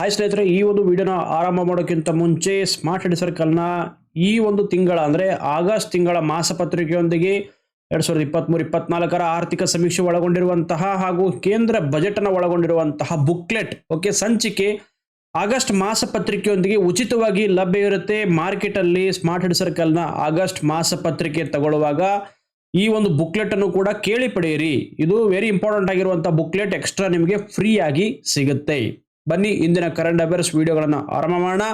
Hi ಸ್ನೇಹಿತರೆ, ಈ ಒಂದು ವಿಡಿಯೋನ ಆರಂಭ ಮಾಡೋಕ್ಕಿಂತ ಮುಂಚೆ ಸ್ಮಾರ್ಟ್ ಹೆಡ್ ಸರ್ಕಲ್ನ ಈ ಒಂದು ತಿಂಗಳ, ಅಂದರೆ ಆಗಸ್ಟ್ ತಿಂಗಳ ಮಾಸಪತ್ರಿಕೆಯೊಂದಿಗೆ ಎರಡ್ ಸಾವಿರದ ಇಪ್ಪತ್ತ್ಮೂರು ಇಪ್ಪತ್ನಾಲ್ಕರ ಆರ್ಥಿಕ ಸಮೀಕ್ಷೆ ಒಳಗೊಂಡಿರುವಂತಹ ಹಾಗೂ ಕೇಂದ್ರ ಬಜೆಟ್ ಅನ್ನು ಒಳಗೊಂಡಿರುವಂತಹ ಬುಕ್ಲೆಟ್ ಓಕೆ ಸಂಚಿಕೆ ಆಗಸ್ಟ್ ಮಾಸಪತ್ರಿಕೆಯೊಂದಿಗೆ ಉಚಿತವಾಗಿ ಲಭ್ಯ ಇರುತ್ತೆ. ಮಾರ್ಕೆಟಲ್ಲಿ ಸ್ಮಾರ್ಟ್ ಹೆಡ್ ಸರ್ಕಲ್ನ ಆಗಸ್ಟ್ ಮಾಸಪತ್ರಿಕೆ ತಗೊಳ್ಳುವಾಗ ಈ ಒಂದು ಬುಕ್ಲೆಟ್ ಅನ್ನು ಕೂಡ ಕೇಳಿ ಪಡೆಯಿರಿ. ಇದು ವೆರಿ ಇಂಪಾರ್ಟೆಂಟ್ ಆಗಿರುವಂತಹ ಬುಕ್ಲೆಟ್ ಎಕ್ಸ್ಟ್ರಾ ನಿಮಗೆ ಫ್ರೀ ಆಗಿ ಸಿಗುತ್ತೆ. ಬನ್ನಿ, ಇಂದಿನ ಕರೆಂಟ್ ಅಫೇರ್ಸ್ ವಿಡಿಯೋಗಳನ್ನು ಆರಂಭ ಮಾಡೋಣ.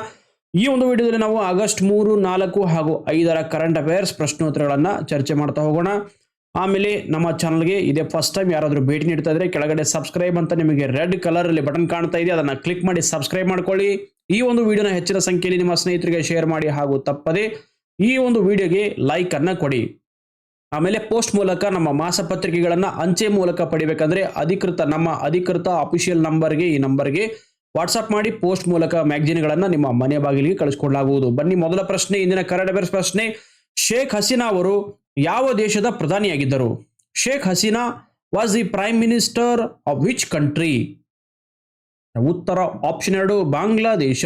ಈ ಒಂದು ವಿಡಿಯೋದಲ್ಲಿ ನಾವು ಆಗಸ್ಟ್ ಮೂರು, ನಾಲ್ಕು ಹಾಗೂ ಐದರ ಕರೆಂಟ್ ಅಫೇರ್ಸ್ ಪ್ರಶ್ನೋತ್ತರಗಳನ್ನು ಚರ್ಚೆ ಮಾಡ್ತಾ ಹೋಗೋಣ. ಆಮೇಲೆ ನಮ್ಮ ಚಾನಲ್ಗೆ ಇದೇ ಫಸ್ಟ್ ಟೈಮ್ ಯಾರಾದರೂ ಭೇಟಿ ನೀಡ್ತಾ ಇದ್ರೆ ಕೆಳಗಡೆ ಸಬ್ಸ್ಕ್ರೈಬ್ ಅಂತ ನಿಮಗೆ ರೆಡ್ ಕಲರ್ ಅಲ್ಲಿ ಬಟನ್ ಕಾಣ್ತಾ ಇದೆ, ಅದನ್ನು ಕ್ಲಿಕ್ ಮಾಡಿ ಸಬ್ಸ್ಕ್ರೈಬ್ ಮಾಡ್ಕೊಳ್ಳಿ. ಈ ಒಂದು ವಿಡಿಯೋನ ಹೆಚ್ಚಿನ ಸಂಖ್ಯೆಯಲ್ಲಿ ನಿಮ್ಮ ಸ್ನೇಹಿತರಿಗೆ ಶೇರ್ ಮಾಡಿ ಹಾಗೂ ತಪ್ಪದೆ ಈ ಒಂದು ವಿಡಿಯೋಗೆ ಲೈಕ್ ಅನ್ನ ಕೊಡಿ. ಆಮೇಲೆ ಪೋಸ್ಟ್ ಮೂಲಕ ನಮ್ಮ ಮಾಸಪತ್ರಿಕೆಗಳನ್ನು ಅಂಚೆ ಮೂಲಕ ಪಡಿಬೇಕಂದ್ರೆ ಅಧಿಕೃತ ನಮ್ಮ ಅಧಿಕೃತ ಅಫಿಷಿಯಲ್ ನಂಬರ್ಗೆ ಈ ನಂಬರ್ಗೆ ವಾಟ್ಸಪ್ ಮಾಡಿ ಪೋಸ್ಟ್ ಮೂಲಕ ಮ್ಯಾಗ್ಜಿನ್ಗಳನ್ನು ನಿಮ್ಮ ಮನೆ ಬಾಗಿಲಿಗೆ ಕಳಿಸ್ಕೊಡಲಾಗುವುದು. ಬನ್ನಿ, ಮೊದಲ ಪ್ರಶ್ನೆ, ಇಂದಿನ ಅಫೇರ್ಸ್ ಪ್ರಶ್ನೆ. ಶೇಖ್ ಹಸೀನಾ ಅವರು ಯಾವ ದೇಶದ ಪ್ರಧಾನಿಯಾಗಿದ್ದರು? Sheikh Hasina was the prime minister of which country? ಉತ್ತರ ಆಪ್ಷನ್ ಎರಡು, ಬಾಂಗ್ಲಾದೇಶ.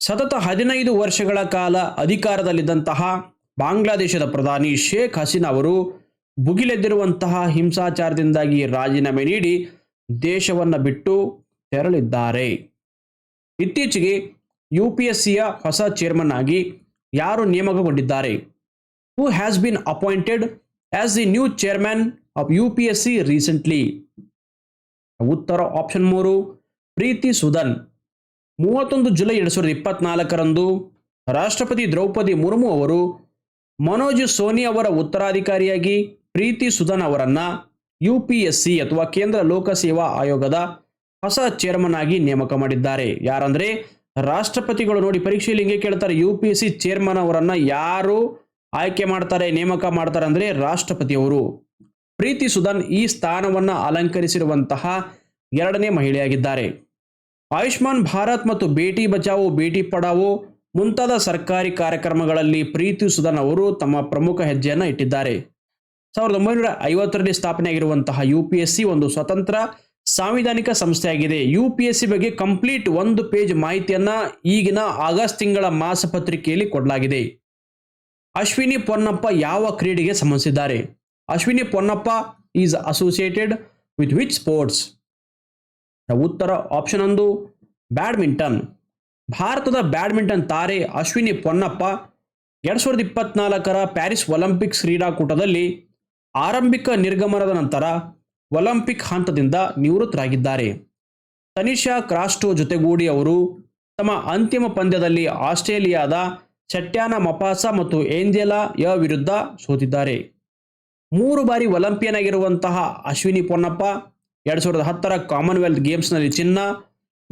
ಸತತ ಹದಿನೈದು ವರ್ಷಗಳ ಕಾಲ ಅಧಿಕಾರದಲ್ಲಿದ್ದಂತಹ ಬಾಂಗ್ಲಾದೇಶದ ಪ್ರಧಾನಿ ಶೇಖ್ ಹಸೀನಾ ಅವರು ಭುಗಿಲೆದ್ದಿರುವಂತಹ ಹಿಂಸಾಚಾರದಿಂದಾಗಿ ರಾಜೀನಾಮೆ ನೀಡಿ ದೇಶವನ್ನು ಬಿಟ್ಟು ತೆರಳಿದ್ದಾರೆ. ಇತ್ತೀಚೆಗೆ ಯು ಪಿ ಎಸ್ ಸಿಯ ಹೊಸ ಚೇರ್ಮನ್ ಆಗಿ ಯಾರು ನೇಮಕಗೊಂಡಿದ್ದಾರೆ? Who has been appointed as the new chairman of U P S C recently ಉತ್ತರ ಆಪ್ಷನ್ ಮೂರು, ಪ್ರೀತಿ ಸುದನ್. ಮೂವತ್ತೊಂದು ಜುಲೈ ಎರಡು ಸಾವಿರದ ಇಪ್ಪತ್ನಾಲ್ಕರಂದು ರಾಷ್ಟ್ರಪತಿ ದ್ರೌಪದಿ ಮುರ್ಮು ಅವರು ಮನೋಜ್ ಸೋನಿ ಅವರ ಉತ್ತರಾಧಿಕಾರಿಯಾಗಿ ಪ್ರೀತಿ ಸುಧನ್ ಅವರನ್ನ ಯು ಪಿ ಎಸ್ ಸಿ ಅಥವಾ ಕೇಂದ್ರ ಲೋಕಸೇವಾ ಆಯೋಗದ ಹೊಸ ಚೇರ್ಮನ್ ಆಗಿ ನೇಮಕ ಮಾಡಿದ್ದಾರೆ. ಯಾರಂದ್ರೆ ರಾಷ್ಟ್ರಪತಿಗಳು ನೋಡಿ ಪರೀಕ್ಷೆಯಲ್ಲಿ ಹಿಂಗೆ ಕೇಳ್ತಾರೆ, U P S C chairman ಅವರನ್ನ ಯಾರು ಆಯ್ಕೆ ಮಾಡ್ತಾರೆ, ನೇಮಕ ಮಾಡ್ತಾರೆ ಅಂದ್ರೆ ರಾಷ್ಟ್ರಪತಿಯವರು ಪ್ರೀತಿ ಸುಧನ್ ಈ ಸ್ಥಾನವನ್ನ ಅಲಂಕರಿಸಿರುವಂತಹ ಎರಡನೇ ಮಹಿಳೆಯಾಗಿದ್ದಾರೆ. ಆಯುಷ್ಮಾನ್ ಭಾರತ್ ಮತ್ತು ಬೇಟಿ ಬಚಾವೋ, ಬೇಟಿ ಪಡಾವೋ ಮುಂತಾದ ಸರ್ಕಾರಿ ಕಾರ್ಯಕ್ರಮಗಳಲ್ಲಿ ಪ್ರೀತಿ ಸುಧನ್ ಅವರು ತಮ್ಮ ಪ್ರಮುಖ ಹೆಜ್ಜೆಯನ್ನು ಇಟ್ಟಿದ್ದಾರೆ. ಸಾವಿರದ ಒಂಬೈನೂರ ಐವತ್ತರಲ್ಲಿ ಸ್ಥಾಪನೆಯಾಗಿರುವಂತಹ ಯು ಪಿ ಎಸ್ ಸಿ ಒಂದು ಸ್ವತಂತ್ರ ಸಾಂವಿಧಾನಿಕ ಸಂಸ್ಥೆಯಾಗಿದೆ. ಯು ಪಿ ಎಸ್ ಸಿ ಬಗ್ಗೆ ಕಂಪ್ಲೀಟ್ ಒಂದು ಪೇಜ್ ಮಾಹಿತಿಯನ್ನ ಈಗಿನ ಆಗಸ್ಟ್ ತಿಂಗಳ ಮಾಸಪತ್ರಿಕೆಯಲ್ಲಿ ಕೊಡಲಾಗಿದೆ. ಅಶ್ವಿನಿ ಪೊನ್ನಪ್ಪ ಯಾವ ಕ್ರೀಡೆಗೆ ಸಂಬಂಧಿಸಿದ್ದಾರೆ? Ashwini Ponnappa is associated with which sports? ಉತ್ತರ ಆಪ್ಷನ್ ಒಂದು, ಬ್ಯಾಡ್ಮಿಂಟನ್. ಭಾರತದ ಬ್ಯಾಡ್ಮಿಂಟನ್ ತಾರೆ ಅಶ್ವಿನಿ ಪೊನ್ನಪ್ಪ ಎರಡ್ ಸಾವಿರದ ಇಪ್ಪತ್ನಾಲ್ಕರ ಪ್ಯಾರಿಸ್ ಒಲಿಂಪಿಕ್ಸ್ ಕ್ರೀಡಾಕೂಟದಲ್ಲಿ ಆರಂಭಿಕ ನಿರ್ಗಮನದ ನಂತರ ಒಲಿಂಪಿಕ್ ಹಂತದಿಂದ ನಿವೃತ್ತರಾಗಿದ್ದಾರೆ. ತನಿಷಾ ಕ್ರಾಸ್ಟೋ ಜೊತೆಗೂಡಿ ಅವರು ತಮ್ಮ ಅಂತಿಮ ಪಂದ್ಯದಲ್ಲಿ ಆಸ್ಟ್ರೇಲಿಯಾದ ಸೆಟ್ಯಾನ ಮಪಾಸ ಮತ್ತು ಏಂಜೆಲಾ ಯ ವಿರುದ್ಧ ಸೋತಿದ್ದಾರೆ. ಮೂರು ಬಾರಿ ಒಲಿಂಪಿಯನ್ ಆಗಿರುವಂತಹ ಅಶ್ವಿನಿ ಪೊನ್ನಪ್ಪ ಎರಡು ಸಾವಿರದ ಹತ್ತರ ಕಾಮನ್ವೆಲ್ತ್ ಗೇಮ್ಸ್ನಲ್ಲಿ ಚಿನ್ನ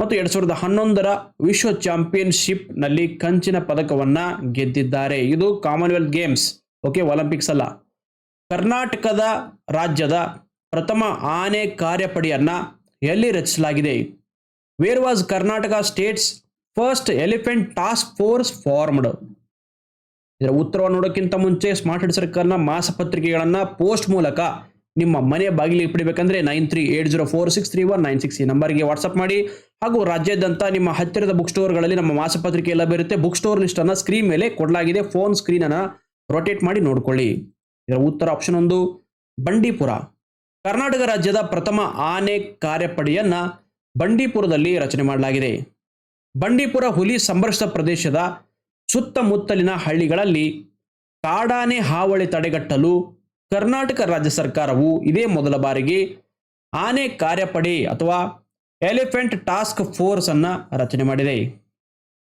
ಮತ್ತು ಎರಡ್ ಸಾವಿರದ ಹನ್ನೊಂದರ ವಿಶ್ವ ಚಾಂಪಿಯನ್ಶಿಪ್ನಲ್ಲಿ ಕಂಚಿನ ಪದಕವನ್ನ ಗೆದ್ದಿದ್ದಾರೆ. ಇದು ಕಾಮನ್ವೆಲ್ತ್ ಗೇಮ್ಸ್, ಓಕೆ, ಒಲಿಂಪಿಕ್ಸ್ ಅಲ್ಲ. ಕರ್ನಾಟಕದ ರಾಜ್ಯದ ಪ್ರಥಮ ಆನೆ ಕಾರ್ಯಪಡೆಯನ್ನ ಎಲ್ಲಿ ರಚಿಸಲಾಗಿದೆ? Where was Karnataka state's first elephant task force formed ಇದರ ಉತ್ತರವನ್ನು ನೋಡೋಕ್ಕಿಂತ ಮುಂಚೆ ಸ್ಮಾರ್ಟ್ ಸರ್ಕಾರನ ಮಾಸಪತ್ರಿಕೆಗಳನ್ನ ಪೋಸ್ಟ್ ಮೂಲಕ ನಿಮ್ಮ ಮನೆ ಬಾಗಿಲಿಗೆ ಪಡಿಬೇಕಂದ್ರೆ nine three eight zero four six three one nine six ಈ ನಂಬರ್ಗೆ ವಾಟ್ಸ್ಆಪ್ ಮಾಡಿ. ಹಾಗೂ ರಾಜ್ಯಾದ್ಯಂತ ನಿಮ್ಮ ಹತ್ತಿರದ ಬುಕ್ ಸ್ಟೋರ್ಗಳಲ್ಲಿ ನಮ್ಮ ಮಾಸಪತ್ರಿಕೆ ಲಭ್ಯವಿರುತ್ತೆ ಬುಕ್ ಸ್ಟೋರ್ ಲಿಸ್ಟ್ ಸ್ಕ್ರೀನ್ ಮೇಲೆ ಕೊಡಲಾಗಿದೆ. ಫೋನ್ ಸ್ಕ್ರೀನ್ ಅನ್ನ ರೊಟೇಟ್ ಮಾಡಿ ನೋಡ್ಕೊಳ್ಳಿ. ಇದರ ಉತ್ತರ ಆಪ್ಷನ್ ಒಂದು, ಬಂಡೀಪುರ. ಕರ್ನಾಟಕ ರಾಜ್ಯದ ಪ್ರಥಮ ಆನೆ ಕಾರ್ಯಪಡೆಯನ್ನ ಬಂಡೀಪುರದಲ್ಲಿ ರಚನೆ ಮಾಡಲಾಗಿದೆ. ಬಂಡೀಪುರ ಹುಲಿ ಸಂರಕ್ಷಿತ ಪ್ರದೇಶದ ಸುತ್ತಮುತ್ತಲಿನ ಹಳ್ಳಿಗಳಲ್ಲಿ ಕಾಡಾನೆ ಹಾವಳಿ ತಡೆಗಟ್ಟಲು ಕರ್ನಾಟಕ ರಾಜ್ಯ ಸರ್ಕಾರವು ಇದೇ ಮೊದಲ ಬಾರಿಗೆ ಆನೆ ಕಾರ್ಯಪಡೆ ಅಥವಾ ಎಲಿಫೆಂಟ್ ಟಾಸ್ಕ್ ಫೋರ್ಸ್ ಅನ್ನ ರಚನೆ ಮಾಡಿದೆ.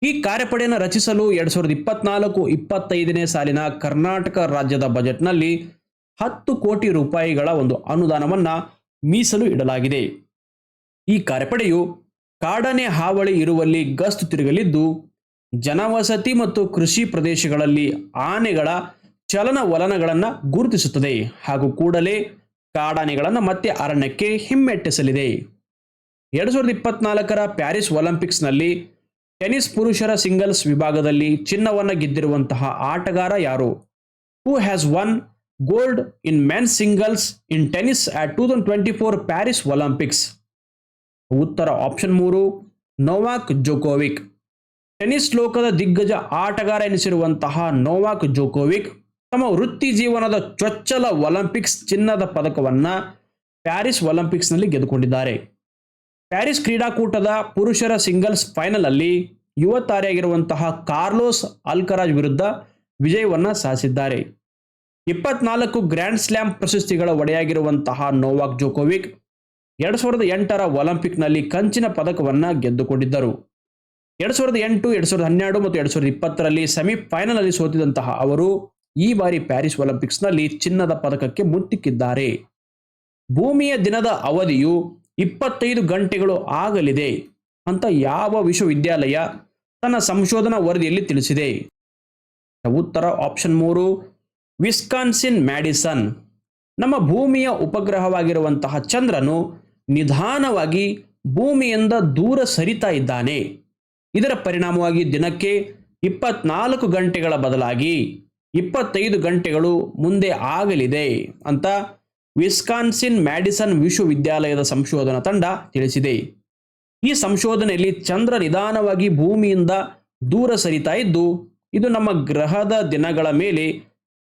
ಈ ಕಾರ್ಯಪಡೆಯನ್ನು ರಚಿಸಲು ಎರಡ್ ಸಾವಿರದ ಇಪ್ಪತ್ನಾಲ್ಕು ಇಪ್ಪತ್ತೈದನೇ ಸಾಲಿನ ಕರ್ನಾಟಕ ರಾಜ್ಯದ ಬಜೆಟ್ನಲ್ಲಿ ಹತ್ತು ಕೋಟಿ ರೂಪಾಯಿಗಳ ಒಂದು ಅನುದಾನವನ್ನ ಮೀಸಲು ಇಡಲಾಗಿದೆ. ಈ ಕಾರ್ಯಪಡೆಯು ಕಾಡನೆ ಹಾವಳಿ ಇರುವಲ್ಲಿ ಗಸ್ತು ತಿರುಗಲಿದ್ದು, ಜನವಸತಿ ಮತ್ತು ಕೃಷಿ ಪ್ರದೇಶಗಳಲ್ಲಿ ಆನೆಗಳ ಚಲನವಲನಗಳನ್ನು ಗುರುತಿಸುತ್ತದೆ ಹಾಗೂ ಕೂಡಲೇ ಕಾಡಾನೆಗಳನ್ನು ಮತ್ತೆ ಅರಣ್ಯಕ್ಕೆ ಹಿಮ್ಮೆಟ್ಟಿಸಲಿದೆ. ಎರಡು ಸಾವಿರದ ಇಪ್ಪತ್ನಾಲ್ಕರ ಪ್ಯಾರಿಸ್ ಒಲಿಂಪಿಕ್ಸ್ನಲ್ಲಿ ಟೆನಿಸ್ ಪುರುಷರ ಸಿಂಗಲ್ಸ್ ವಿಭಾಗದಲ್ಲಿ ಚಿನ್ನವನ್ನು ಗೆದ್ದಿರುವಂತಹ ಆಟಗಾರ ಯಾರು? Who has won gold in men singles in tennis at two thousand twenty four Paris Olympics ಉತ್ತರ ಆಪ್ಷನ್ ಮೂರು, ನೋವಾಕ್ ಜೋಕೋವಿಕ್. ಟೆನಿಸ್ ಲೋಕದ ದಿಗ್ಗಜ ಆಟಗಾರ ಎನಿಸಿರುವಂತಹ ನೋವಾಕ್ ಜೋಕೋವಿಕ್ ತಮ್ಮ ವೃತ್ತಿ ಜೀವನದ ಚೊಚ್ಚಲ ಒಲಿಂಪಿಕ್ಸ್ ಚಿನ್ನದ ಪದಕವನ್ನ ಪ್ಯಾರಿಸ್ ಒಲಿಂಪಿಕ್ಸ್ನಲ್ಲಿ ಗೆದ್ದುಕೊಂಡಿದ್ದಾರೆ. ಪ್ಯಾರಿಸ್ ಕ್ರೀಡಾಕೂಟದ ಪುರುಷರ ಸಿಂಗಲ್ಸ್ ಫೈನಲ್ ಅಲ್ಲಿ ಯುವ ತಾರೆಯಾಗಿರುವಂತಹ ಕಾರ್ಲೋಸ್ ಅಲ್ಕರಾಜ್ ವಿರುದ್ಧ ವಿಜಯವನ್ನ ಸಾಧಿಸಿದ್ದಾರೆ. ಇಪ್ಪತ್ನಾಲ್ಕು ಗ್ರ್ಯಾಂಡ್ ಸ್ಲ್ಯಾಮ್ ಪ್ರಶಸ್ತಿಗಳ ಒಡೆಯಾಗಿರುವಂತಹ ನೋವಾಕ್ ಜೋಕೋವಿಕ್ ಎರಡ್ ಸಾವಿರದ ಎಂಟರ ಒಲಿಂಪಿಕ್ನಲ್ಲಿ ಕಂಚಿನ ಪದಕವನ್ನ ಗೆದ್ದುಕೊಂಡಿದ್ದರು. ಎರಡ್ ಸಾವಿರದ ಎಂಟು, ಎರಡ್ ಸಾವಿರದ ಹನ್ನೆರಡು ಮತ್ತು ಎರಡ್ ಸಾವಿರದ ಇಪ್ಪತ್ತರಲ್ಲಿ ಸೆಮಿಫೈನಲ್ ಅಲ್ಲಿ ಸೋತಿದಂತಹ ಅವರು ಈ ಬಾರಿ ಪ್ಯಾರಿಸ್ ಒಲಿಂಪಿಕ್ಸ್ನಲ್ಲಿ ಚಿನ್ನದ ಪದಕಕ್ಕೆ ಮುತ್ತಿಕ್ಕಿದ್ದಾರೆ. ಭೂಮಿಯ ದಿನದ ಅವಧಿಯು ಇಪ್ಪತ್ತೈದು ಗಂಟೆಗಳು ಆಗಲಿದೆ ಅಂತ ಯಾವ ವಿಶ್ವವಿದ್ಯಾಲಯ ತನ್ನ ಸಂಶೋಧನಾ ವರದಿಯಲ್ಲಿ ತಿಳಿಸಿದೆ. ಉತ್ತರ ಆಪ್ಷನ್ ಮೂರು, ವಿಸ್ಕಾನ್ಸಿನ್ ಮ್ಯಾಡಿಸನ್. ನಮ್ಮ ಭೂಮಿಯ ಉಪಗ್ರಹವಾಗಿರುವಂತಹ ಚಂದ್ರನು ನಿಧಾನವಾಗಿ ಭೂಮಿಯಿಂದ ದೂರ ಸರಿತಾ ಇದ್ದಾನೆ. ಇದರ ಪರಿಣಾಮವಾಗಿ ದಿನಕ್ಕೆ ಇಪ್ಪತ್ನಾಲ್ಕು ಗಂಟೆಗಳ ಬದಲಾಗಿ ಇಪ್ಪತ್ತೈದು ಗಂಟೆಗಳು ಮುಂದೆ ಆಗಲಿದೆ ಅಂತ ವಿಸ್ಕಾನ್ಸಿನ್ ಮ್ಯಾಡಿಸನ್ ವಿಶ್ವವಿದ್ಯಾಲಯದ ಸಂಶೋಧನಾ ತಂಡ ತಿಳಿಸಿದೆ. ಈ ಸಂಶೋಧನೆಯಲ್ಲಿ ಚಂದ್ರ ನಿಧಾನವಾಗಿ ಭೂಮಿಯಿಂದ ದೂರ ಸರಿತಾ ಇದ್ದು, ಇದು ನಮ್ಮ ಗ್ರಹದ ದಿನಗಳ ಮೇಲೆ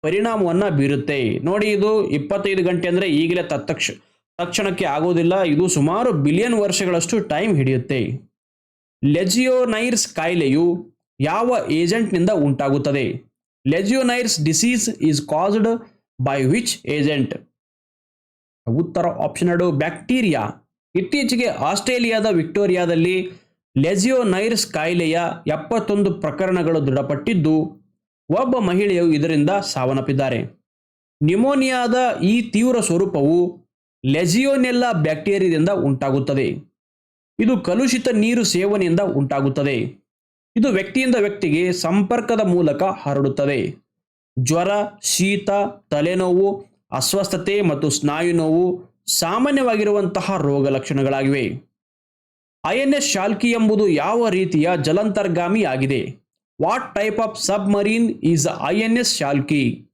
ಪರಿಣಾಮವನ್ನು ಬೀರುತ್ತೆ. ನೋಡಿ, ಇದು ಇಪ್ಪತ್ತೈದು ಗಂಟೆ ಅಂದರೆ ಈಗಲೇ ತತ್ತಕ್ಷ, ತಕ್ಷಣಕ್ಕೆ ಆಗೋದಿಲ್ಲ. ಇದು ಸುಮಾರು ಬಿಲಿಯನ್ ವರ್ಷಗಳಷ್ಟು ಟೈಮ್ ಹಿಡಿಯುತ್ತೆ. ಲೆಜಿಯೋನೈರ್ಸ್ ಕಾಯಿಲೆಯು ಯಾವ ಏಜೆಂಟ್ನಿಂದ ಉಂಟಾಗುತ್ತದೆ? Legionnaires disease is caused by which agent ಉತ್ತರ ಆಪ್ಷನ್ ಎರಡು ಬ್ಯಾಕ್ಟೀರಿಯಾ ಇತ್ತೀಚೆಗೆ ಆಸ್ಟ್ರೇಲಿಯಾದ ವಿಕ್ಟೋರಿಯಾದಲ್ಲಿ ಲೆಜಿಯೋನೈರ್ಸ್ ಕಾಯಿಲೆಯ ಎಪ್ಪತ್ತೊಂದು ಪ್ರಕರಣಗಳು ದೃಢಪಟ್ಟಿದ್ದು, ಒಬ್ಬ ಮಹಿಳೆಯು ಇದರಿಂದ ಸಾವನ್ನಪ್ಪಿದ್ದಾರೆ. ನ್ಯುಮೋನಿಯಾದ ಈ ತೀವ್ರ ಸ್ವರೂಪವು ಲೆಜಿಯೋನೆಲ್ಲಾ ಬ್ಯಾಕ್ಟೀರಿಯಾದಿಂದ ಉಂಟಾಗುತ್ತದೆ. ಇದು ಕಲುಷಿತ ನೀರು ಸೇವನೆಯಿಂದ ಉಂಟಾಗುತ್ತದೆ. ಇದು ವ್ಯಕ್ತಿಯಿಂದ ವ್ಯಕ್ತಿಗೆ ಸಂಪರ್ಕದ ಮೂಲಕ ಹರಡುತ್ತದೆ ಜ್ವರ, ಶೀತ, ತಲೆನೋವು, ಅಸ್ವಸ್ಥತೆ ಮತ್ತು ಸ್ನಾಯು ನೋವು ಸಾಮಾನ್ಯವಾಗಿರುವಂತಹ ರೋಗ ಲಕ್ಷಣಗಳಾಗಿವೆ. ಐ ಎಸ್ ಶಾಲ್ಕಿ ಎಂಬುದು ಯಾವ ರೀತಿಯ ಜಲಂತರ್ಗಾಮಿ ಆಗಿದೆ what type of submarine is INS N S Shalki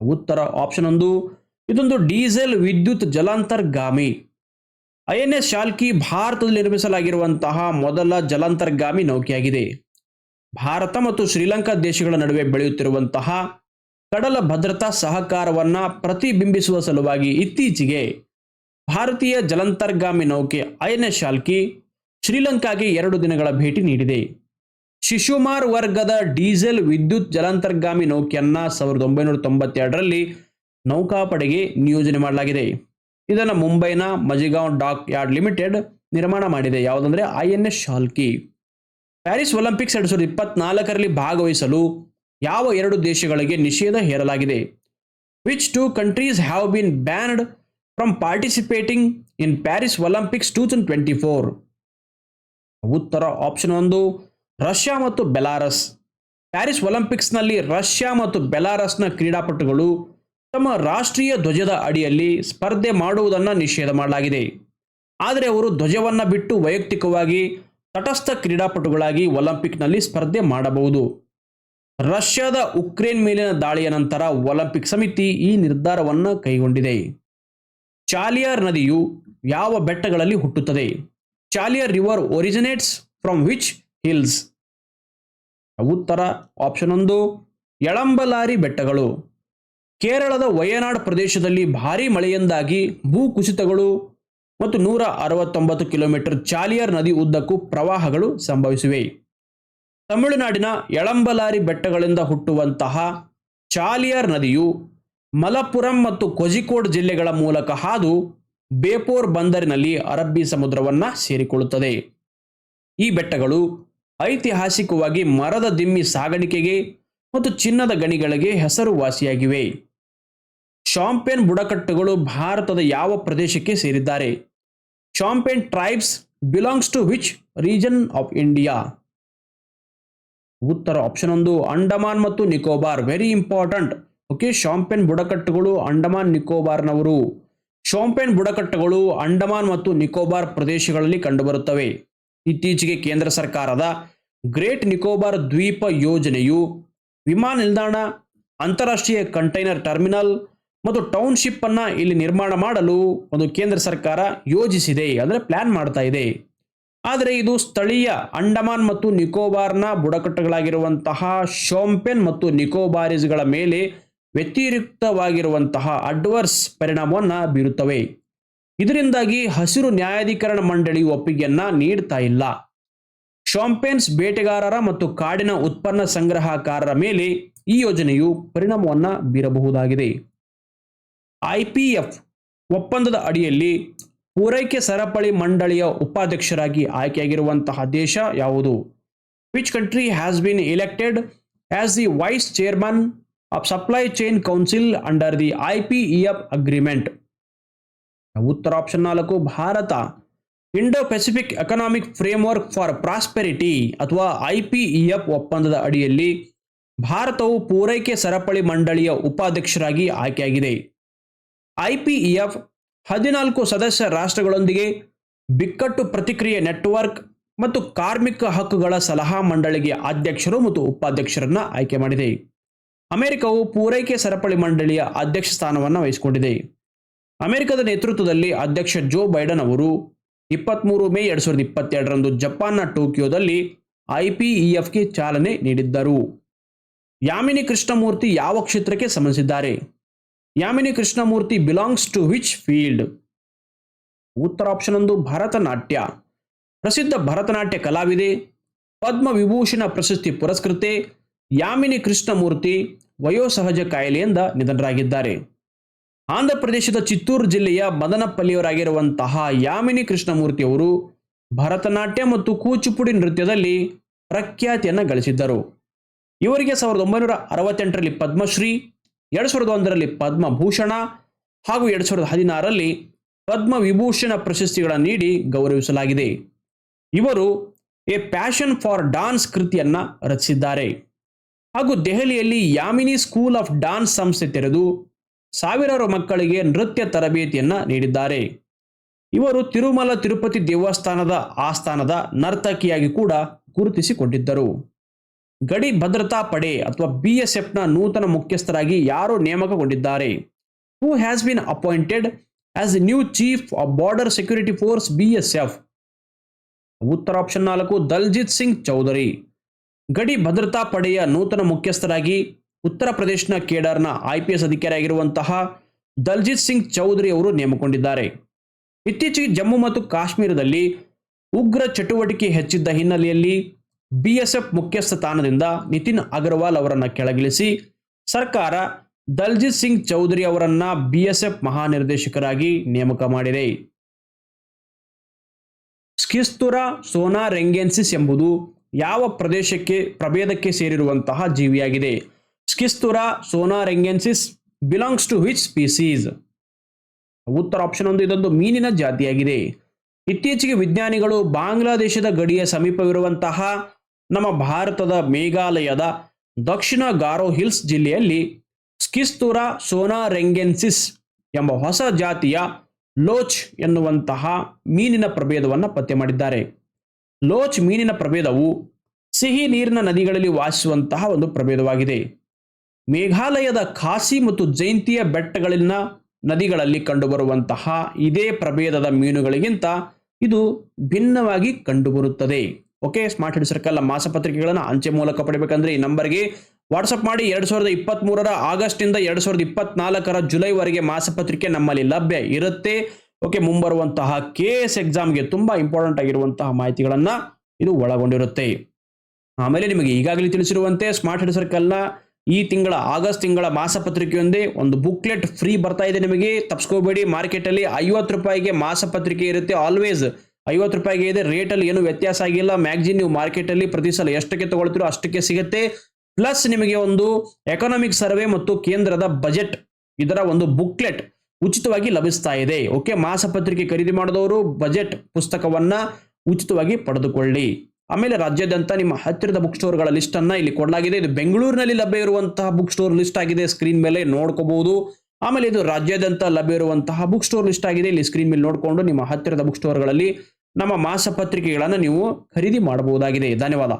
ಉತ್ತರ ಆಪ್ಷನ್ ಒಂದು, ಇದೊಂದು ಡೀಸೆಲ್ ವಿದ್ಯುತ್ ಜಲಾಂತರ್ಗಾಮಿ. ಐ ಎನ್ ಎಸ್ ಶಾಲ್ಕಿ ಭಾರತದಲ್ಲಿ ನಿರ್ಮಿಸಲಾಗಿರುವಂತಹ ಮೊದಲ ಜಲಾಂತರ್ಗಾಮಿ ನೌಕೆಯಾಗಿದೆ. ಭಾರತ ಮತ್ತು ಶ್ರೀಲಂಕಾ ದೇಶಗಳ ನಡುವೆ ಬೆಳೆಯುತ್ತಿರುವಂತಹ ಕಡಲ ಭದ್ರತಾ ಸಹಕಾರವನ್ನ ಪ್ರತಿಬಿಂಬಿಸುವ ಸಲುವಾಗಿ ಇತ್ತೀಚೆಗೆ ಭಾರತೀಯ ಜಲಾಂತರ್ಗಾಮಿ ನೌಕೆ ಐ ಎನ್ ಎಸ್ ಶಾಲ್ಕಿ ಶ್ರೀಲಂಕಾಗೆ ಎರಡು ದಿನಗಳ ಭೇಟಿ ನೀಡಿದೆ. ಶಿಶುಮಾರ್ ವರ್ಗದ ಡೀಸೆಲ್ ವಿದ್ಯುತ್ ಜಲಾಂತರ್ಗಾಮಿ ನೌಕೆಯನ್ನ ಸಾವಿರದ ಒಂಬೈನೂರ ತೊಂಬತ್ತೆರಡರಲ್ಲಿ ನೌಕಾಪಡೆಗೆ ನಿಯೋಜನೆ ಮಾಡಲಾಗಿದೆ. ಇದನ್ನು ಮುಂಬೈನ ಮಜಿಗಾಂವ್ ಡಾಕ್ ಯಾರ್ಡ್ ಲಿಮಿಟೆಡ್ ನಿರ್ಮಾಣ ಮಾಡಿದೆ. ಯಾವುದಂದ್ರೆ I N S Shalki. Paris Olympics ಎರಡು ಸಾವಿರದ ಇಪ್ಪತ್ನಾಲ್ಕರಲ್ಲಿ ಭಾಗವಹಿಸಲು ಯಾವ ಎರಡು ದೇಶಗಳಿಗೆ ನಿಷೇಧ ಹೇರಲಾಗಿದೆ? Which two countries have been banned from participating in Paris Olympics two thousand twenty four ಉತ್ತರ ಆಪ್ಷನ್ ಒಂದು, ರಷ್ಯಾ ಮತ್ತು ಬೆಲಾರಸ್. ಪ್ಯಾರಿಸ್ ಒಲಿಂಪಿಕ್ಸ್ನಲ್ಲಿ ರಷ್ಯಾ ಮತ್ತು ಬೆಲಾರಸ್ನ ಕ್ರೀಡಾಪಟುಗಳು ತಮ್ಮ ರಾಷ್ಟ್ರೀಯ ಧ್ವಜದ ಅಡಿಯಲ್ಲಿ ಸ್ಪರ್ಧೆ ಮಾಡುವುದನ್ನು ನಿಷೇಧ ಮಾಡಲಾಗಿದೆ. ಆದರೆ ಅವರು ಧ್ವಜವನ್ನು ಬಿಟ್ಟು ವೈಯಕ್ತಿಕವಾಗಿ ತಟಸ್ಥ ಕ್ರೀಡಾಪಟುಗಳಾಗಿ ಒಲಿಂಪಿಕ್ನಲ್ಲಿ ಸ್ಪರ್ಧೆ ಮಾಡಬಹುದು. ರಷ್ಯಾದ ಉಕ್ರೇನ್ ಮೇಲಿನ ದಾಳಿಯ ನಂತರ ಒಲಿಂಪಿಕ್ ಸಮಿತಿ ಈ ನಿರ್ಧಾರವನ್ನು ಕೈಗೊಂಡಿದೆ. ಚಾಲಿಯರ್ ನದಿಯು ಯಾವ ಬೆಟ್ಟಗಳಲ್ಲಿ ಹುಟ್ಟುತ್ತದೆ? Chaliyar river originates from which hills? ಉತ್ತರ ಆಪ್ಷನ್ ಒಂದು ಎಳಂಬಲಾರಿ ಬೆಟ್ಟಗಳು. ಕೇರಳದ ವಯನಾಡ್ ಪ್ರದೇಶದಲ್ಲಿ ಭಾರೀ ಮಳೆಯಿಂದಾಗಿ ಭೂಕುಸಿತಗಳು ಮತ್ತು ನೂರ ಅರವತ್ತೊಂಬತ್ತು ಕಿಲೋಮೀಟರ್ ಚಾಲಿಯರ್ ನದಿ ಉದ್ದಕ್ಕೂ ಪ್ರವಾಹಗಳು ಸಂಭವಿಸಿವೆ. ತಮಿಳುನಾಡಿನ ಎಳಂಬಲಾರಿ ಬೆಟ್ಟಗಳಿಂದ ಹುಟ್ಟುವಂತಹ ಚಾಲಿಯರ್ ನದಿಯು ಮಲಪುರಂ ಮತ್ತು ಕೊಜಿಕೋಡ್ ಜಿಲ್ಲೆಗಳ ಮೂಲಕ ಹಾದು ಬೇಪೋರ್ ಬಂದರಿನಲ್ಲಿ ಅರಬ್ಬಿ ಸಮುದ್ರವನ್ನ ಸೇರಿಕೊಳ್ಳುತ್ತದೆ. ಈ ಬೆಟ್ಟಗಳು ಐತಿಹಾಸಿಕವಾಗಿ ಮರದ ದಿಮ್ಮಿ ಸಾಗಾಣಿಕೆಗೆ ಮತ್ತು ಚಿನ್ನದ ಗಣಿಗಳಿಗೆ ಹೆಸರುವಾಸಿಯಾಗಿವೆ. ಶಾಂಪೇನ್ ಬುಡಕಟ್ಟುಗಳು ಭಾರತದ ಯಾವ ಪ್ರದೇಶಕ್ಕೆ ಸೇರಿದ್ದಾರೆ? Shompen tribes belongs to which region of India? ಉತ್ತರ ಆಪ್ಷನ್ ಒಂದು, ಅಂಡಮಾನ್ ಮತ್ತು Nicobar. Very important. Okay, Shompen ಬುಡಕಟ್ಟುಗಳು Andaman, ನಿಕೋಬಾರ್ನವರು. ಶಾಂಪೇನ್ ಬುಡಕಟ್ಟುಗಳು ಅಂಡಮಾನ್ ಮತ್ತು ನಿಕೋಬಾರ್ ಪ್ರದೇಶಗಳಲ್ಲಿ ಕಂಡುಬರುತ್ತವೆ. ಇತ್ತೀಚೆಗೆ ಕೇಂದ್ರ ಸರ್ಕಾರದ ಗ್ರೇಟ್ ನಿಕೋಬಾರ್ ದ್ವೀಪ ಯೋಜನೆಯು ವಿಮಾನ ನಿಲ್ದಾಣ, ಅಂತಾರಾಷ್ಟ್ರೀಯ ಕಂಟೈನರ್ ಟರ್ಮಿನಲ್ ಮತ್ತು ಟೌನ್ಶಿಪ್ ಅನ್ನ ಇಲ್ಲಿ ನಿರ್ಮಾಣ ಮಾಡಲು ಒಂದು ಕೇಂದ್ರ ಸರ್ಕಾರ ಯೋಜಿಸಿದೆ ಅಂದರೆ ಪ್ಲಾನ್ ಮಾಡ್ತಾ ಇದೆ. ಆದರೆ ಇದು ಸ್ಥಳೀಯ ಅಂಡಮಾನ್ ಮತ್ತು ನಿಕೋಬಾರ್ನ ಬುಡಕಟ್ಟುಗಳಾಗಿರುವಂತಹ ಶೋಂಪೆನ್ ಮತ್ತು ನಿಕೋಬಾರಿಸ್ಗಳ ಮೇಲೆ ವ್ಯತಿರಿಕ್ತವಾಗಿರುವಂತಹ ಅಡ್ವರ್ಸ್ ಪರಿಣಾಮವನ್ನು ಬೀರುತ್ತವೆ. ಇದರಿಂದಾಗಿ ಹಸಿರು ನ್ಯಾಯಾಧೀಕರಣ ಮಂಡಳಿ ಒಪ್ಪಿಗೆಯನ್ನ ನೀಡ್ತಾ ಇಲ್ಲ. ಶಾಂಪೇನ್ಸ್ ಬೇಟೆಗಾರರ ಮತ್ತು ಕಾಡಿನ ಉತ್ಪನ್ನ ಸಂಗ್ರಹಕಾರರ ಮೇಲೆ ಈ ಯೋಜನೆಯು ಪರಿಣಾಮವನ್ನು ಬೀರಬಹುದಾಗಿದೆ. ಐಪಿಎಫ್ ಒಪ್ಪಂದದ ಅಡಿಯಲ್ಲಿ ಪೂರೈಕೆ ಸರಪಳಿ ಮಂಡಳಿಯ ಉಪಾಧ್ಯಕ್ಷರಾಗಿ ಆಯ್ಕೆಯಾಗಿರುವಂತಹ ದೇಶ ಯಾವುದು? Which country has been elected as the vice chairman of supply chain council under the IPEF agreement ಉತ್ತರ ಆಪ್ಷನ್ ನಾಲ್ಕು, Bharat. Indo Pacific economic framework for prosperity ಅಥವಾ ಐಪಿಇಎಫ್ ಒಪ್ಪಂದದ ಅಡಿಯಲ್ಲಿ ಭಾರತವು ಪೂರೈಕೆ ಸರಪಳಿ ಮಂಡಳಿಯ ಉಪಾಧ್ಯಕ್ಷರಾಗಿ ಆಯ್ಕೆಯಾಗಿದೆ. ಐಪಿಇಎಫ್ ಹದಿನಾಲ್ಕು ಸದಸ್ಯ ರಾಷ್ಟ್ರಗಳೊಂದಿಗೆ ಬಿಕ್ಕಟ್ಟು ಪ್ರತಿಕ್ರಿಯೆ ನೆಟ್ವರ್ಕ್ ಮತ್ತು ಕಾರ್ಮಿಕ ಹಕ್ಕುಗಳ ಸಲಹಾ ಮಂಡಳಿಗೆ ಅಧ್ಯಕ್ಷರು ಮತ್ತು ಉಪಾಧ್ಯಕ್ಷರನ್ನ ಆಯ್ಕೆ ಮಾಡಿದೆ. ಅಮೆರಿಕವು ಪೂರೈಕೆ ಸರಪಳಿ ಮಂಡಳಿಯ ಅಧ್ಯಕ್ಷ ಸ್ಥಾನವನ್ನು ವಹಿಸಿಕೊಂಡಿದೆ. ಅಮೆರಿಕದ ನೇತೃತ್ವದಲ್ಲಿ ಅಧ್ಯಕ್ಷ ಜೋ ಬೈಡನ್ ಅವರು ಇಪ್ಪತ್ತ್ಮೂರು ಮೇ ಎರಡು ಸಾವಿರದ ಇಪ್ಪತ್ತೆರಡರಂದು ಜಪಾನ್ನ ಟೋಕಿಯೋದಲ್ಲಿ ಐಪಿಇಎಫ್ಗೆ ಚಾಲನೆ ನೀಡಿದ್ದರು. ಯಾಮಿನಿ ಕೃಷ್ಣಮೂರ್ತಿ ಯಾವ ಕ್ಷೇತ್ರಕ್ಕೆ ಸಂಬಂಧಿಸಿದ್ದಾರೆ? Yamini Krishnamurthy belongs to which field ಉತ್ತರ ಆಪ್ಷನ್ ಒಂದು ಭರತನಾಟ್ಯ. ಪ್ರಸಿದ್ಧ ಭರತನಾಟ್ಯ ಕಲಾವಿದೆ ಪದ್ಮ ವಿಭೂಷಣ ಪ್ರಶಸ್ತಿ ಪುರಸ್ಕೃತೆ, ಯಾಮಿನಿ ಕೃಷ್ಣಮೂರ್ತಿ ವಯೋಸಹಜ ಕಾಯಿಲೆಯಿಂದ ನಿಧನರಾಗಿದ್ದಾರೆ. ಆಂಧ್ರ ಪ್ರದೇಶದ ಚಿತ್ತೂರು ಜಿಲ್ಲೆಯ ಮದನಪಲ್ಲಿಯವರಾಗಿರುವಂತಹ ಯಾಮಿನಿ ಕೃಷ್ಣಮೂರ್ತಿ ಅವರು ಭರತನಾಟ್ಯ ಮತ್ತು ಕೂಚಿಪುಡಿ ನೃತ್ಯದಲ್ಲಿ ಪ್ರಖ್ಯಾತಿಯನ್ನು ಗಳಿಸಿದ್ದರು. ಇವರಿಗೆ ಸಾವಿರದ ಒಂಬೈನೂರ ಅರವತ್ತೆಂಟರಲ್ಲಿ ಪದ್ಮಶ್ರೀ, ಎರಡು ಸಾವಿರದ ಒಂದರಲ್ಲಿ ಪದ್ಮಭೂಷಣ ಹಾಗೂ ಎರಡು ಸಾವಿರದ ಹದಿನಾರರಲ್ಲಿ ಪದ್ಮವಿಭೂಷಣ ಪ್ರಶಸ್ತಿಗಳನ್ನು ನೀಡಿ ಗೌರವಿಸಲಾಗಿದೆ. ಇವರು ಎ ಪ್ಯಾಷನ್ ಫಾರ್ ಡಾನ್ಸ್ ಕೃತಿಯನ್ನು ರಚಿಸಿದ್ದಾರೆ. ಹಾಗೂ ದೆಹಲಿಯಲ್ಲಿ ಯಾಮಿನಿ ಸ್ಕೂಲ್ ಆಫ್ ಡಾನ್ಸ್ ಸಂಸ್ಥೆ ತೆರೆದು ಸಾವಿರಾರು ಮಕ್ಕಳಿಗೆ ನೃತ್ಯ ತರಬೇತಿಯನ್ನ ನೀಡಿದ್ದಾರೆ. ಇವರು ತಿರುಮಲ ತಿರುಪತಿ ದೇವಸ್ಥಾನದ ಆಸ್ಥಾನದ ನರ್ತಕಿಯಾಗಿ ಕೂಡ ಗುರುತಿಸಿಕೊಂಡಿದ್ದರು. ಗಡಿ ಭದ್ರತಾ ಪಡೆ ಅಥವಾ ಬಿ ಎಸ್ ಎಫ್ನ ನೂತನ ಮುಖ್ಯಸ್ಥರಾಗಿ ಯಾರು ನೇಮಕಗೊಂಡಿದ್ದಾರೆ? Who has been appointed as new chief of border security force BSF S F ಉತ್ತರ ಆಪ್ಷನ್ ನಾಲ್ಕು, ದಲ್ಜಿತ್ ಸಿಂಗ್ ಚೌಧರಿ. ಗಡಿ ಭದ್ರತಾ ಪಡೆಯ ನೂತನ ಮುಖ್ಯಸ್ಥರಾಗಿ ಉತ್ತರ ಪ್ರದೇಶನ ಕೇಡರ್ನ ಐ ಪಿ ಎಸ್ ಅಧಿಕಾರಿಯಾಗಿರುವಂತಹ ದಲ್ಜಿತ್ ಸಿಂಗ್ ಚೌಧರಿ ಅವರು ನೇಮಕೊಂಡಿದ್ದಾರೆ ಇತ್ತೀಚೆಗೆ ಜಮ್ಮು ಮತ್ತು ಕಾಶ್ಮೀರದಲ್ಲಿ ಉಗ್ರ ಚಟುವಟಿಕೆ ಹೆಚ್ಚಿದ್ದ ಹಿನ್ನೆಲೆಯಲ್ಲಿ ಬಿಎಸ್ಎಫ್ ಮುಖ್ಯಸ್ಥ ಸ್ಥಾನದಿಂದ ನಿತಿನ್ ಅಗರ್ವಾಲ್ ಅವರನ್ನು ಕೆಳಗಿಳಿಸಿ ಸರ್ಕಾರ ದಲ್ಜಿತ್ ಸಿಂಗ್ ಚೌಧರಿ ಅವರನ್ನ ಬಿಎಸ್ಎಫ್ ಮಹಾನಿರ್ದೇಶಕರಾಗಿ ನೇಮಕ ಮಾಡಿದೆ. ಸ್ಕಿಸ್ತುರ ಸೋನಾ ರೆಂಗೆನ್ಸಿಸ್ ಎಂಬುದು ಯಾವ ಪ್ರದೇಶಕ್ಕೆ ಪ್ರಭೇದಕ್ಕೆ ಸೇರಿರುವಂತಹ ಜೀವಿಯಾಗಿದೆ? Schistura sonarengensis belongs to which species ಉತ್ತರ ಆಪ್ಷನ್ ಒಂದು, ಇದೊಂದು ಮೀನಿನ ಜಾತಿಯಾಗಿದೆ. ಇತ್ತೀಚೆಗೆ ವಿಜ್ಞಾನಿಗಳು ಬಾಂಗ್ಲಾದೇಶದ ಗಡಿಯ ಸಮೀಪವಿರುವಂತಹ ನಮ್ಮ ಭಾರತದ ಮೇಘಾಲಯದ ದಕ್ಷಿಣ ಗಾರೋ ಹಿಲ್ಸ್ ಜಿಲ್ಲೆಯಲ್ಲಿ ಸ್ಕಿಸ್ತುರ ಸೋನಾ ರೆಂಗೆನ್ಸಿಸ್ ಎಂಬ ಹೊಸ ಜಾತಿಯ ಲೋಚ್ ಎನ್ನುವಂತಹ ಮೀನಿನ ಪ್ರಭೇದವನ್ನು ಪತ್ತೆ ಮಾಡಿದ್ದಾರೆ. ಲೋಚ್ ಮೀನಿನ ಪ್ರಭೇದವು ಸಿಹಿ ನೀರಿನ ನದಿಗಳಲ್ಲಿ ವಾಸಿಸುವಂತಹ ಒಂದು ಪ್ರಭೇದವಾಗಿದೆ. ಮೇಘಾಲಯದ ಖಾಸಿ ಮತ್ತು ಜೈಂತಿಯ ಬೆಟ್ಟಗಳಲ್ಲಿನ ನದಿಗಳಲ್ಲಿ ಕಂಡುಬರುವಂತಹ ಇದೇ ಪ್ರಭೇದದ ಮೀನುಗಳಿಗಿಂತ ಇದು ಭಿನ್ನವಾಗಿ ಕಂಡುಬರುತ್ತದೆ. ಓಕೆ ಸ್ಮಾರ್ಟ್ ಹೆಡ್ ಸರ್ಕಲ್ ಮಾಸಪತ್ರಿಕೆಗಳನ್ನು ಅಂಚೆ ಮೂಲಕ ಪಡಿಬೇಕಂದ್ರೆ ಈ ನಂಬರ್ಗೆ ವಾಟ್ಸಪ್ ಮಾಡಿ ಎರಡು ಸಾವಿರದ ಇಪ್ಪತ್ತ್ಮೂರರ ಆಗಸ್ಟಿಂದ ಎರಡು ಸಾವಿರದ ಇಪ್ಪತ್ನಾಲ್ಕರ ಜುಲೈವರೆಗೆ ಮಾಸಪತ್ರಿಕೆ ನಮ್ಮಲ್ಲಿ ಲಭ್ಯ ಇರುತ್ತೆ. ಓಕೆ, ಮುಂಬರುವಂತಹ ಕೆ ಎಸ್ ಎಕ್ಸಾಮ್ಗೆ ತುಂಬ ಇಂಪಾರ್ಟೆಂಟ್ ಆಗಿರುವಂತಹ ಮಾಹಿತಿಗಳನ್ನು ಇದು ಒಳಗೊಂಡಿರುತ್ತೆ. ಆಮೇಲೆ ನಿಮಗೆ ಈಗಾಗಲೇ ತಿಳಿಸಿರುವಂತೆ ಸ್ಮಾರ್ಟ್ ಹೆಡ್ ಸರ್ಕಲ್ನ ಈ ತಿಂಗಳ ಆಗಸ್ಟ್ ತಿಂಗಳ ಮಾಸಪತ್ರಿಕೆಯೊಂದೇ ಒಂದು ಬುಕ್ಲೆಟ್ ಫ್ರೀ ಬರ್ತಾ ಇದೆ ನಿಮಗೆ. ತಪ್ಸ್ಕೋಬೇಡಿ, ಮಾರ್ಕೆಟಲ್ಲಿ ಐವತ್ತು ರೂಪಾಯಿಗೆ ಮಾಸಪತ್ರಿಕೆ ಇರುತ್ತೆ. ಆಲ್ವೇಸ್ ಐವತ್ತು ರೂಪಾಯಿಗೆ ಇದೆ. ರೇಟಲ್ಲಿ ಏನು ವ್ಯತ್ಯಾಸ ಆಗಿಲ್ಲ. ಮ್ಯಾಗ್ಜಿನ್ ನೀವು ಮಾರ್ಕೆಟಲ್ಲಿ ಪ್ರತಿ ಸಲ ಎಷ್ಟಕ್ಕೆ ತಗೊಳ್ತೀರೋ ಅಷ್ಟಕ್ಕೆ ಸಿಗುತ್ತೆ. ಪ್ಲಸ್ ನಿಮಗೆ ಒಂದು ಎಕನಾಮಿಕ್ ಸರ್ವೆ ಮತ್ತು ಕೇಂದ್ರದ ಬಜೆಟ್ ಇದರ ಒಂದು ಬುಕ್ಲೆಟ್ ಉಚಿತವಾಗಿ ಲಭಿಸ್ತಾ ಇದೆ. ಓಕೆ ಮಾಸಪತ್ರಿಕೆ ಖರೀದಿ ಮಾಡಿದವರು ಬಜೆಟ್ ಪುಸ್ತಕವನ್ನ ಉಚಿತವಾಗಿ ಪಡೆದುಕೊಳ್ಳಿ. ಆಮೇಲೆ ರಾಜ್ಯಾದ್ಯಂತ ನಿಮ್ಮ ಹತ್ತಿರದ ಬುಕ್ ಸ್ಟೋರ್ಗಳ ಲಿಸ್ಟ್ ಅನ್ನ ಇಲ್ಲಿ ಕೊಡಲಾಗಿದೆ. ಇದು ಬೆಂಗಳೂರಿನಲ್ಲಿ ಲಭ್ಯ ಇರುವಂತಹ ಬುಕ್ ಸ್ಟೋರ್ ಲಿಸ್ಟ್ ಆಗಿದೆ. ಸ್ಕ್ರೀನ್ ಮೇಲೆ ನೋಡ್ಕೋಬಹುದು ಆಮೇಲೆ ಇದು ರಾಜ್ಯಾದ್ಯಂತ ಲಭ್ಯ ಇರುವಂತಹ ಬುಕ್ ಸ್ಟೋರ್ ಲಿಸ್ಟ್ ಆಗಿದೆ. ಇಲ್ಲಿ ಸ್ಕ್ರೀನ್ ಮೇಲೆ ನೋಡಿಕೊಂಡು ನಿಮ್ಮ ಹತ್ತಿರದ ಬುಕ್ ಸ್ಟೋರ್ಗಳಲ್ಲಿ ನಮ್ಮ ಮಾಸಪತ್ರಿಕೆಗಳನ್ನು ನೀವು ಖರೀದಿ ಮಾಡಬಹುದಾಗಿದೆ. ಧನ್ಯವಾದ.